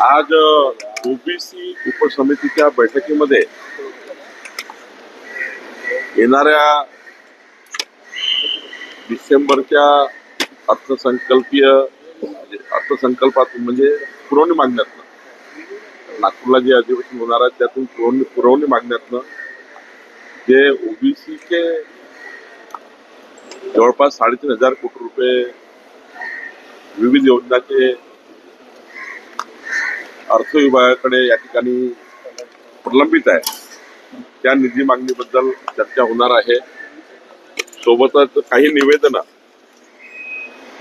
आज ओबीसी उपसमितीच्या बैठकीमध्ये येणाऱ्या डिसेंबरच्या अर्थसंकल्पीय अर्थसंकल्पात अर्थसंकल्पातून म्हणजे पुरवणी मागण्यातनं नागपूरला जे अधिवेशन होणार आहे त्यातून पुरवणी पुरवणी मागण्यातनं जे ओबीसीचे जवळपास साडेतीन हजार कोटी रुपये विविध योजनाचे अर्थ विभागाकडे या ठिकाणी प्रलंबित आहे. त्या निधी मागणीबद्दल चर्चा होणार आहे. सोबतच काही निवेदनं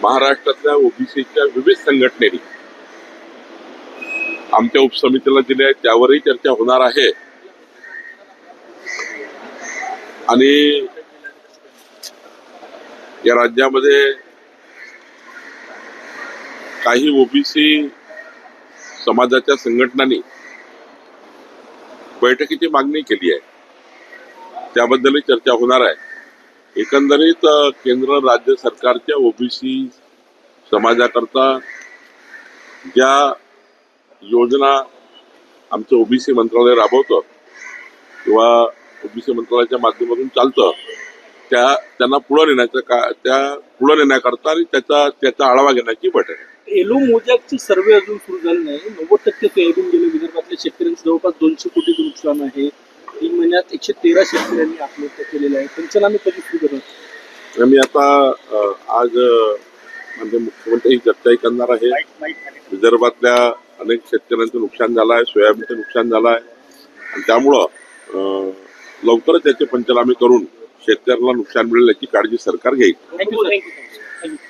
महाराष्ट्रातल्या ओबीसीच्या विविध संघटनेने आमच्या उपसमितीला दिले आहेत. त्यावरही चर्चा होणार आहे. आणि या राज्यामध्ये काही ओबीसी समाजाच्या संघटनांनी बैठकीची मागणी केली आहे. त्याबद्दलही चर्चा होणार आहे. एकंदरीत केंद्र राज्य सरकारच्या ओबीसी समाजाकरता ज्या योजना आमचं ओबीसी मंत्रालय राबवतं किंवा ओबीसी मंत्रालयाच्या माध्यमातून चालतं त्या त्यांना पुढं नेण्याचं का त्या पुढं नेण्याकरता आणि त्याचा त्याचा आढावा घेण्याची बैठक आहे. एलो मोजॅकचे सर्वे अजून सुरू झाले नाही. नव्वद टक्के सोयाबीन गेले. विदर्भातल्या शेतकऱ्यांचं जवळपास दोनशे कोटीचं नुकसान आहे. तीन महिन्यात एकशे तेरा शेतकऱ्यांनी आत्महत्या केलेल्या आहे. पंचनामे कधी सुरू करत मी आता अ, आज अ, म्हणजे मुख्यमंत्री ही चर्चाही करणार आहे. विदर्भातल्या अनेक शेतकऱ्यांचं नुकसान झालं आहे. सोयाबीनचं नुकसान झालं आहे. आणि त्यामुळं अ, लवकरच त्याचे पंचनामे करून शेतकऱ्याला नुकसान मिळेल याची काळजी सरकार घेईल.